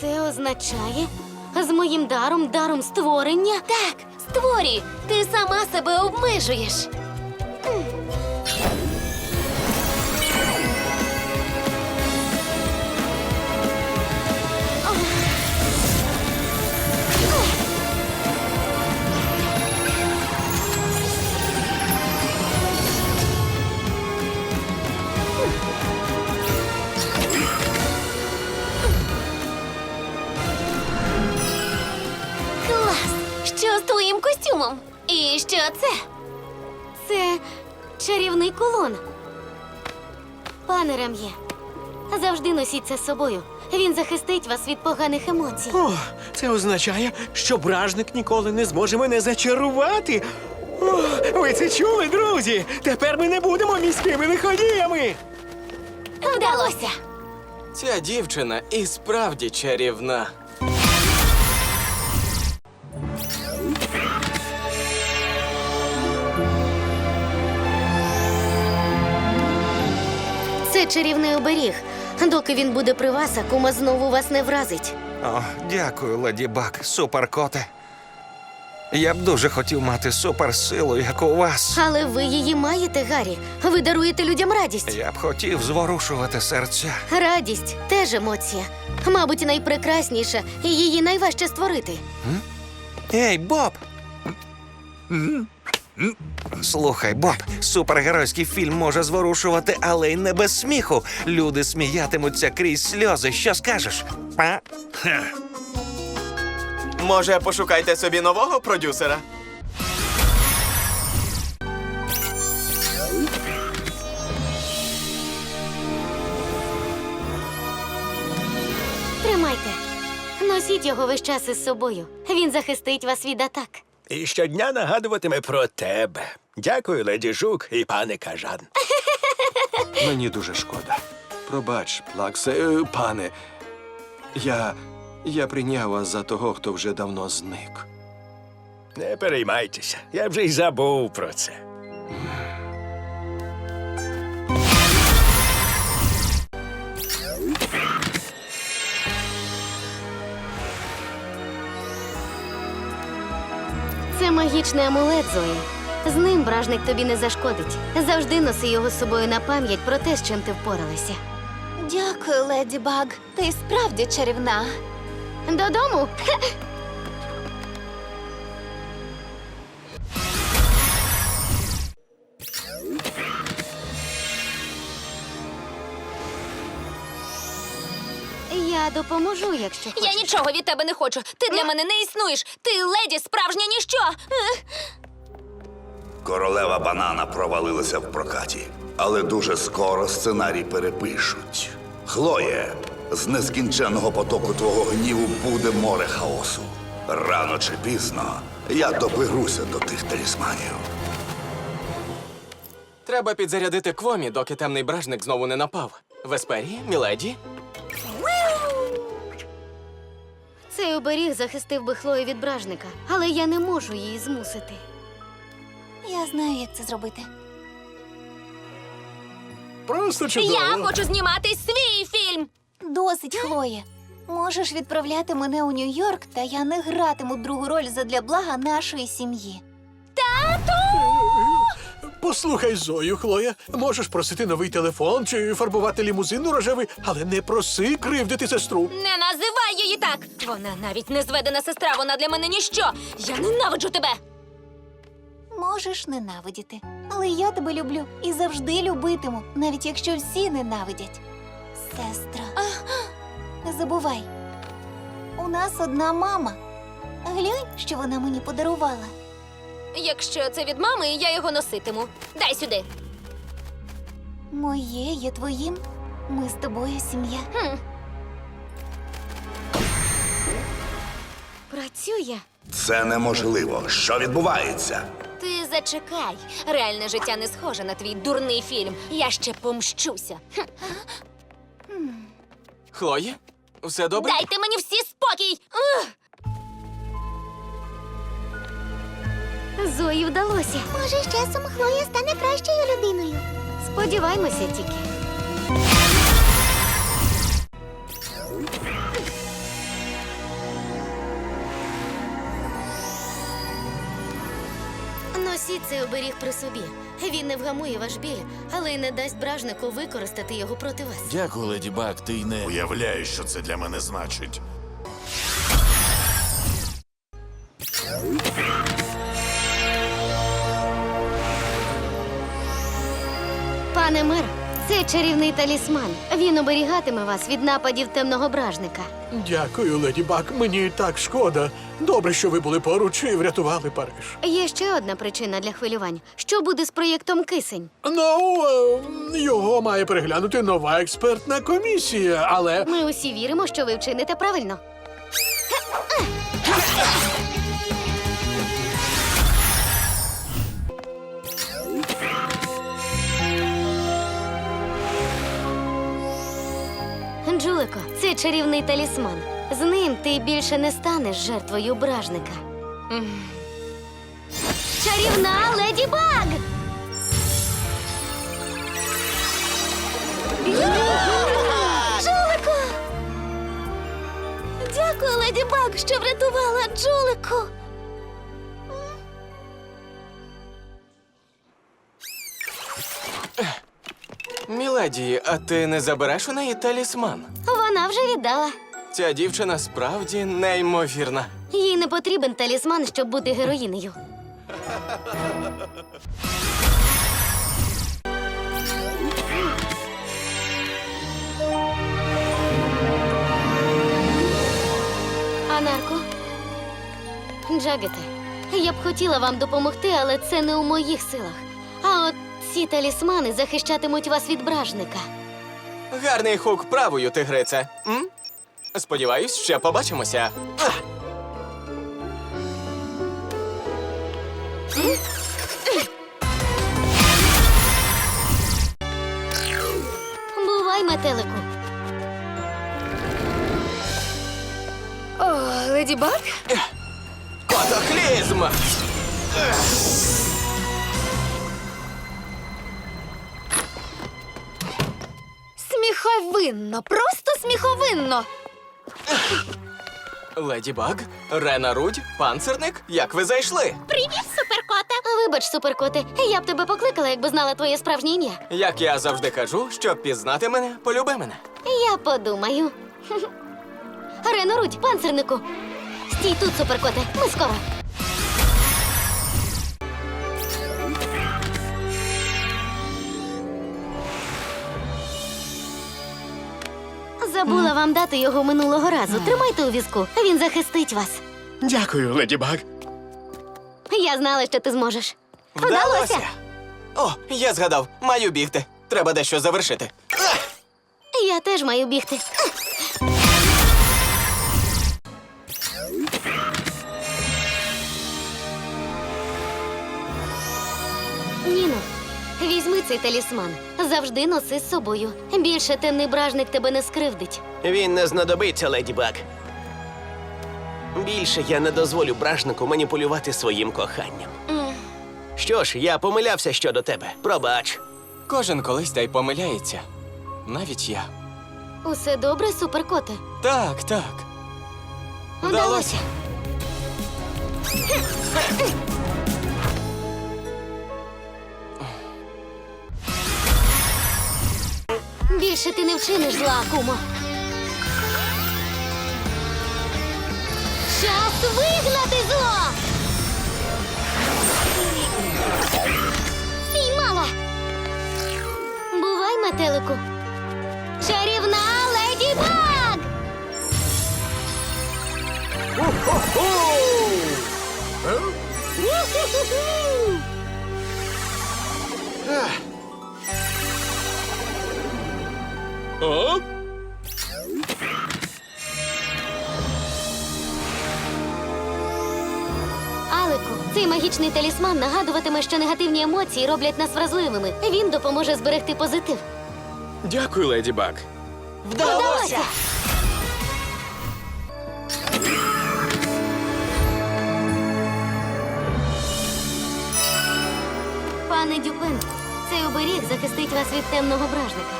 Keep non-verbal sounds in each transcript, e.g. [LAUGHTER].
Це означає з моїм даром, даром створення. Так, створі, Ти сама себе обмежуєш. Твоїм? І що це? Це чарівний кулон. Пане Рам'є, завжди носіть це з собою. Він захистить вас від поганих емоцій. О, це означає, що бражник ніколи не зможе мене зачарувати. О, ви це чули, друзі? Тепер ми не будемо міськими лиходіями. Вдалося. Ця дівчина і справді чарівна. Це чарівний оберіг. Доки він буде при вас, Акума знову вас не вразить. О, дякую, леді Баг, суперкоте. Я б дуже хотів мати суперсилу, як у вас. Але ви її маєте, Гаррі. Ви даруєте людям радість. Я б хотів зворушувати серця. Радість теж емоція. Мабуть, найпрекрасніша, і її найважче створити. Ей, Боб! Слухай, Боб, супергеройський фільм може зворушувати, але й не без сміху. Люди сміятимуться крізь сльози. Що скажеш? Па? Може, пошукайте собі нового продюсера? Тримайте. Носіть його весь час із собою. Він захистить вас від атак. І щодня нагадуватиме про тебе. Дякую, леді Жук і пане Кажан. [LAUGHS] Мені дуже шкода. Пробач, Плаксе, е, пане. Я. Я прийняв вас за того, хто вже давно зник. Не переймайтеся, я вже й забув про це. Це магічний амулет, Зої. З ним бражник тобі не зашкодить. Завжди носи його з собою на пам'ять про те, з чим ти впоралася. Дякую, леді Баг. Ти справді чарівна. Додому? Я допоможу, якщо хочеш. Я нічого від тебе не хочу. Ти для мене не існуєш. Ти леді справжнє ніщо. Ех. Королева банана провалилася в прокаті, але дуже скоро сценарій перепишуть. Хлоє, з нескінченного потоку твого гніву буде море хаосу. Рано чи пізно я доберуся до тих талісманів. Треба підзарядити квомі, доки темний бражник знову не напав. Весперії, міледі, Цей оберіг захистив би Хлою від бражника, але я не можу її змусити. Я знаю, як це зробити. Просто чудово. Я хочу знімати свій фільм. Досить, Хлоє. Можеш відправляти мене у Нью-Йорк, та я не гратиму другу роль задля блага нашої сім'ї. Послухай Зою, Хлоя. Можеш просити новий телефон чи фарбувати лімузин у рожевий, але не проси кривдити сестру. Не називай її так. Вона навіть не зведена сестра, вона для мене ніщо. Я ненавиджу тебе. Можеш ненавидіти, але я тебе люблю і завжди любитиму, навіть якщо всі ненавидять. Сестра, не забувай. У нас одна мама. Глянь, що вона мені подарувала. Якщо це від мами, я його носитиму. Дай сюди. Моє є твоїм. Ми з тобою сім'я. Працює. Це неможливо. Що відбувається? Ти зачекай. Реальне життя не схоже на твій дурний фільм. Я ще помщуся. Хм, Хлоє, все добре? Дайте мені всі Зої вдалося. Може, з часом Хлоя стане кращою людиною. Сподіваймося тільки. Носіть цей оберіг при собі. Він не вгамує ваш біль, але й не дасть бражнику використати його проти вас. Дякую, леді Баг, ти й не Уявляю, що це для мене значить. Пане мер, це чарівний талісман. Він оберігатиме вас від нападів темного бражника. Дякую, леді Баг. Мені так шкода. Добре, що ви були поруч і врятували Париж. Є ще одна причина для хвилювань. Що буде з проєктом кисень? Ну, е, його має переглянути нова експертна комісія, але Ми усі віримо, що ви вчините правильно. Джулико, це чарівний талісман. З ним ти більше не станеш жертвою бражника. Чарівна леді Баг! Джулико! Дякую, леді Баг, що врятувала Джулику. Міледі, а ти не забереш у неї талісман? Вона вже віддала. Ця дівчина справді неймовірна. Їй не потрібен талісман, щоб бути героїнею. Анарко, Джагете, я б хотіла вам допомогти, але це не у моїх силах. А от ці талісмани захищатимуть вас від бражника. Гарний хук правою, тигрице. М? Сподіваюсь, ще побачимося. Бувай, метелику. О, леді Баг? Катаклізм! Сміховинно, просто сміховинно. Леді Баг, Рена Рудь, панцирник, як ви зайшли? Привіт, суперкоте. Вибач, суперкоте, я б тебе покликала, якби знала твоє справжнє ім'я. Як я завжди кажу, щоб пізнати мене, полюби мене. Я подумаю. Рено Рудь, панцирнику. Стій тут, суперкоте, ми скоро. Забула вам дати його минулого разу. Тримайте у візку, він захистить вас. Дякую, леді Баг. Я знала, що ти зможеш. О, я згадав, маю бігти. Треба дещо завершити. Я теж маю бігти. Ніно, візьми цей талісман. Завжди носи з собою. Більше темний бражник тебе не скривдить. Він не знадобиться, леді Баг. Більше я не дозволю бражнику маніпулювати своїм коханням. Що ж, я помилявся щодо тебе. Пробач. Кожен колись та й помиляється. Навіть я. Усе добре, суперкоте? Так, так. Вдалося. Більше ти не вчиниш зла, кумо. Час вигнати зло! Піймала! Бувай, метелику. Чарівна леді Баг! Алику, цей магічний талісман нагадуватиме, що негативні емоції роблять нас вразливими. Він допоможе зберегти позитив. Дякую, леді Баг. Вдалося! Пане Дюпен, цей оберіг захистить вас від темного бражника.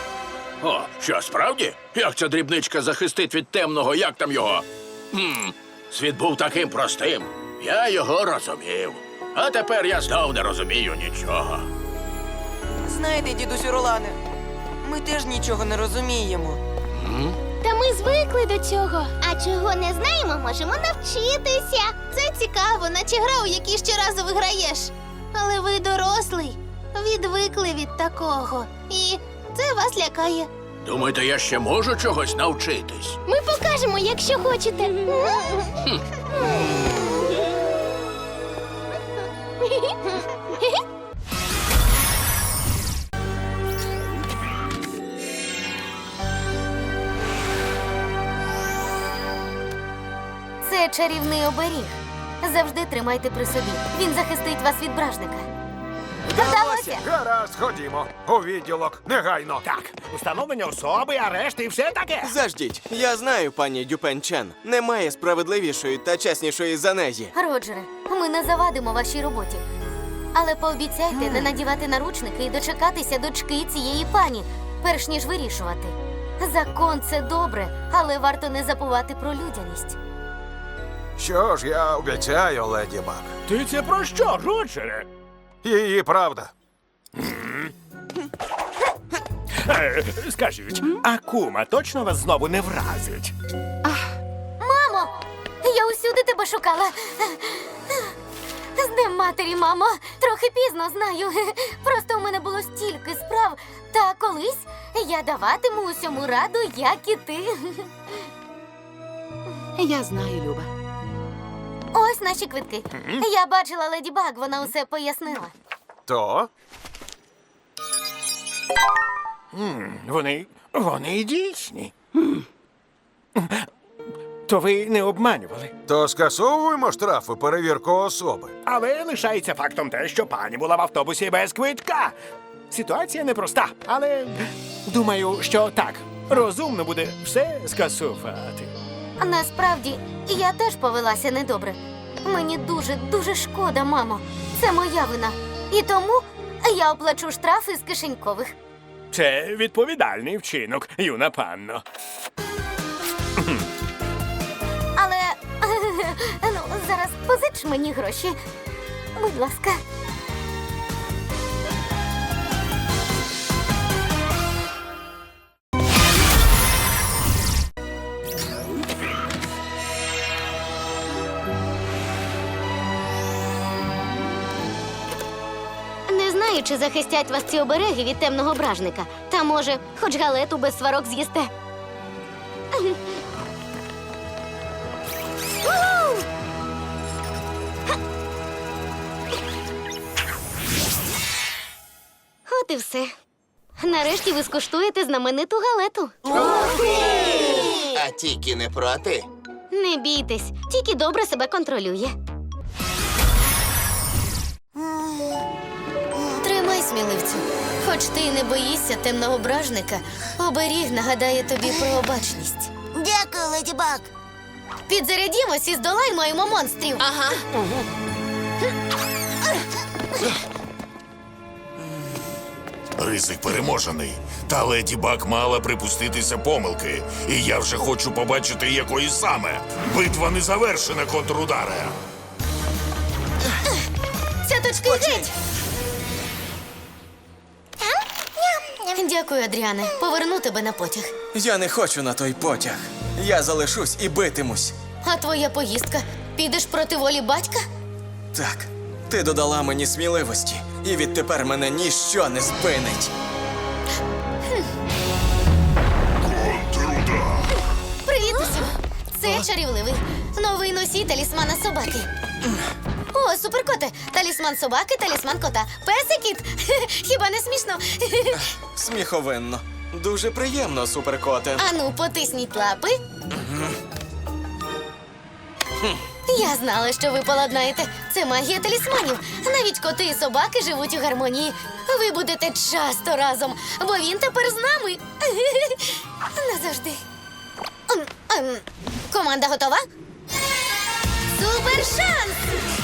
О, що справді? Як ця дрібничка захистить від темного, як там його? Хм, світ був таким простим. Я його розумів. А тепер я знов не розумію нічого. Знаєте, дідусю Ролане, ми теж нічого не розуміємо. Та ми звикли до цього. А чого не знаємо, можемо навчитися. Це цікаво, наче гра, у якій щоразу виграєш. Але ви дорослий, відвикли від такого. І це вас лякає. Думаєте, я ще можу чогось навчитись? Ми покажемо, якщо хочете. Це чарівний оберіг. Завжди тримайте при собі. Він захистить вас від бражника. Вдалося! Гаразд, ходімо. У відділок, негайно. Так, установлення особи, арешт і все таке. Заждіть, я знаю, пані Дюпен Чен. Немає справедливішої та чеснішої за неї. Роджере, ми не завадимо вашій роботі. Але пообіцяйте не надівати наручники і дочекатися дочки цієї пані, перш ніж вирішувати. Закон це добре, але варто не забувати про людяність. Що ж, я обіцяю, леді Баг. Ти це про що, Роджере? Її правда. [LAUGHS] Скажіть, а кума точно вас знову не вразить? Мамо! Я усюди тебе шукала. З днем матері, мамо. Трохи пізно знаю. Просто у мене було стільки справ. Та колись я даватиму усьому раду, як і ти. Я знаю, Люба. Ось наші квитки. Я бачила леді Баг, вона усе пояснила. То? Вони. вони і дійсні. То ви не обманювали. То скасовуємо штрафи перевірку особи. Але лишається фактом те, що пані була в автобусі без квитка. Ситуація непроста, але думаю, що так. Розумно буде все скасувати. Насправді, я теж повелася недобре. Мені дуже, дуже шкода, мамо. Це моя вина. І тому я оплачу штрафи з кишенькових. Це відповідальний вчинок, юна панно. Але [LAUGHS] ну, зараз позич мені гроші. Будь ласка. Знаю, чи захистять вас ці обереги від темного бражника. Та може, хоч галету без сварок з'їсте. От і все. Нарешті ви скуштуєте знамениту галету. А тільки не проти. Не бійтесь, тільки добре себе контролює. Сміливцю. Хоч ти й не боїшся темного бражника, оберіг нагадає тобі про обачність. Дякую, леді Баг. Підзарядімось і здолаймо монстрів. Ага. Ризик переможений. Та леді Баг мала припуститися помилки. І я вже хочу побачити, якої саме. Битва не завершена, контрударе. Цяточки геть! Дякую, Адріане. Поверну тебе на потяг. Я не хочу на той потяг. Я залишусь і битимусь. А твоя поїздка? Підеш проти волі батька? Так, ти додала мені сміливості, і відтепер мене ніщо не спинить. Привіт усім! Це чарівливий. Новий носій талісмана собаки. О, суперкоте! Талісман собаки, талісман кота. Песикіт! [LAUGHS] Хіба не смішно? [LAUGHS] Сміховинно. Дуже приємно, суперкоте. Ану, потисніть лапи. Я знала, що ви поладнаєте. Це магія талісманів. Навіть коти і собаки живуть у гармонії. Ви будете часто разом, бо він тепер з нами. [LAUGHS] Назавжди. Ем, ем, Команда готова? Супер шанс!